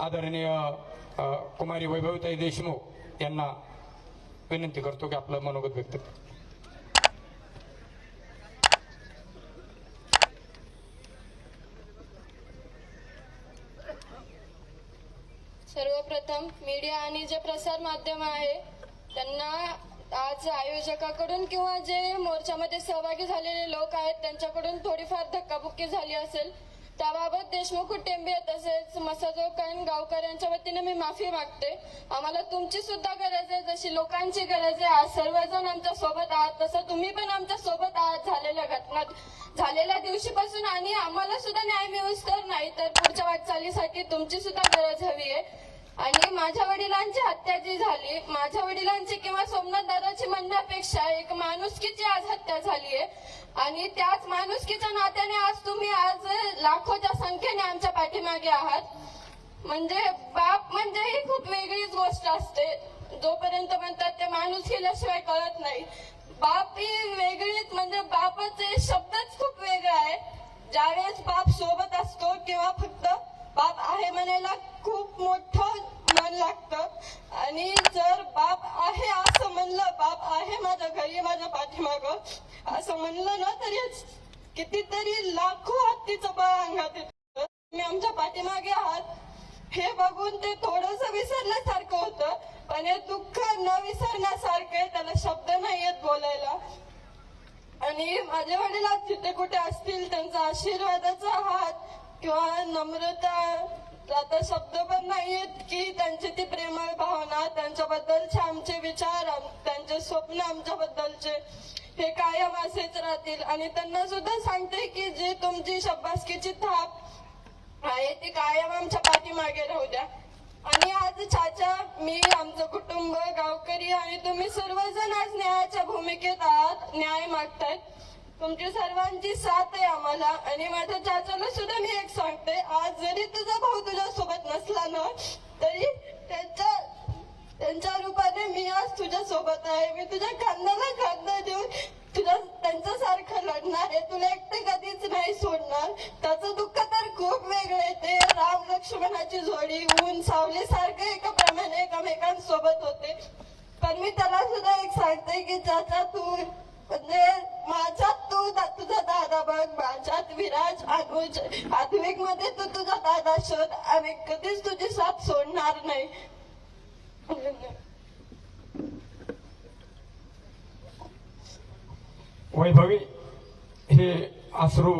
आदरणीय कुमारी वैभवताई देशमुख यांना विनंती करतो की आपलं मनोगत व्यक्त सर्वप्रथम मीडिया आणि जे प्रसार माध्यम आहे त्यांना आज आयोजकाकडून किंवा जे मोर्चामध्ये सहभागी झालेले लोक आहेत त्यांच्याकडून थोडीफार धक्काबुक्की झाली असेल. त्याबाबत देशमुख कुटुंबीय तसेच मसाजोकान गावकऱ्यांच्या वतीने मी माफी मागते. आम्हाला तुमची सुद्धा गरज आहे. जशी लोकांची गरज आहे आज सर्वजण आमच्यासोबत आहात तसं तुम्ही पण आमच्यासोबत आहात झालेल्या घटनात झालेल्या दिवशीपासून आणि आम्हाला सुद्धा न्याय मिळूच तर नाही तर पुढच्या वाटचालीसाठी तुमची सुद्धा गरज हवी आहे. आणि माझ्या वडिलांची हत्या जी झाली माझ्या वडिलांची किंवा सोमनाथ दादाची म्हणण्यापेक्षा एक माणुसकीची आज हत्या झाली आहे. आणि त्याच माणुसकीच्या नात्याने आज तुम्ही आज लाखोच्या संख्येने आमच्या पाठीमागे आहात. म्हणजे बाप म्हणजे ही खूप वेगळीच गोष्ट असते. जोपर्यंत म्हणतात ते माणूस केल्याशिवाय कळत नाही. बाप ही वेगळीच म्हणजे बापाचे शब्दच खूप वेगळा आहे. ज्यावेळेस बाप सोबत असतो किंवा फक्त बाप आहे म्हणायला खूप मोठं मन लागतं. आणि जर बाप आहे असं म्हणलं बाप आहे माझ्या घरी माझ्या पाठीमाग असं म्हणलं ना तरीच कितीतरी लाखो हत्तीचं बळ अंगात येतं. तुम्ही आमच्या पाठीमागे आहात. हे बघून ते थोडस विसरल्यासारखं होतं पण हे दुःख न विसरण्यासारखं आहे त्याला शब्द नाही येत बोलायला. आणि माझे वडील आज तिथे कुठे असतील त्यांचा आशीर्वादाचा हात किंवा नम्रता आता शब्द पण नाहीयेत की त्यांची ती प्रेम त्यांच्याबद्दलचे आमचे विचार त्यांचे स्वप्न आमच्याबद्दलचे हे कायम असेच राहतील. आणि त्यांना सुद्धा सांगते की जे तुमची शब्बासकीची थाप आहे ती कायम आमच्या पाठीमागे राहू द्या. आणि आज चाचा मी आमचं कुटुंब गावकरी आणि तुम्ही सर्वजण आज न्यायाच्या भूमिकेत आहात न्याय मागतायत. तुमची सर्वांची साथ आहे आम्हाला. आणि माझ्या चाचाला सुद्धा मी एक सांगते आज जरी तुझा भाऊ तुझ्या सोबत नसला ना तरी त्यांच्या त्यांच्या रूपाने मी आज आहे. मी तुझ्या खांद्याला खांदा देऊन तुझ्या त्यांच्या सारखं लढणार आहे. तुला एकटे कधीच नाही सोडणार. त्याचं दुःख तर खूप वेगळं आहे. ते राम लक्ष्मणाची जोडी ऊन सावली सारखं एकाप्रमाणे एकमेकांसोबत होते. पण मी त्याला सुद्धा एक सांगते की चाचा तू म्हणजे माझ्यात तू दा- तुझा दादा बघ माझ्यात विराज अनुज आधुनिकमध्ये तू तुझा दादा शोध. आम्ही कधीच तुझी साथ सोडणार नाही. वैभवी हे आश्रू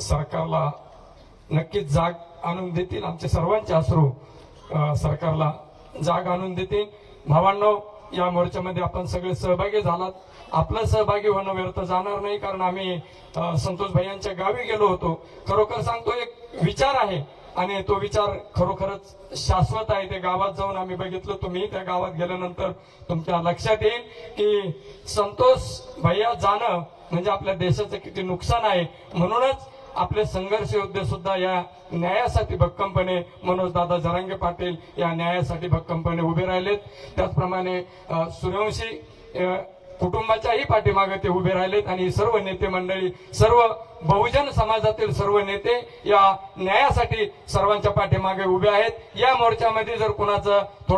सरकारला नक्कीच जाग आणून देतील. आमचे सर्वांचे अश्रू सरकारला जाग आणून देतील. भावांनो या मोर्चामध्ये आपण सगळे सहभागी झालात. आपलं सहभागी होणं व्यर्थ जाणार नाही कारण आम्ही संतोष भाई यांच्या गावी गेलो होतो. खरोखर सांगतो एक विचार आहे. आणि तो विचार खरोखरच शाश्वत आहे. ते गावात जाऊन आम्ही बघितलं तुम्ही त्या गावात गेल्यानंतर तुमच्या लक्षात येईल की संतोष भैया जाणं म्हणजे आपल्या देशाचं किती नुकसान आहे. म्हणूनच आपले संघर्ष योद्धे सुद्धा या न्यायासाठी भक्कमपणे मनोजदादा जरांगे पाटील या न्यायासाठी भक्कमपणे उभे राहिलेत. त्याचप्रमाणे सूर्यवंशी कुटुंबाच्याही पाठीमागे ते उभे राहिलेत आणि सर्व नेते मंडळी सर्व बहुजन समाजातील सर्व नेते या न्यायासाठी सर्वांच्या पाठीमागे उभे आहेत. या मोर्चामध्ये जर कुणाचं थोडं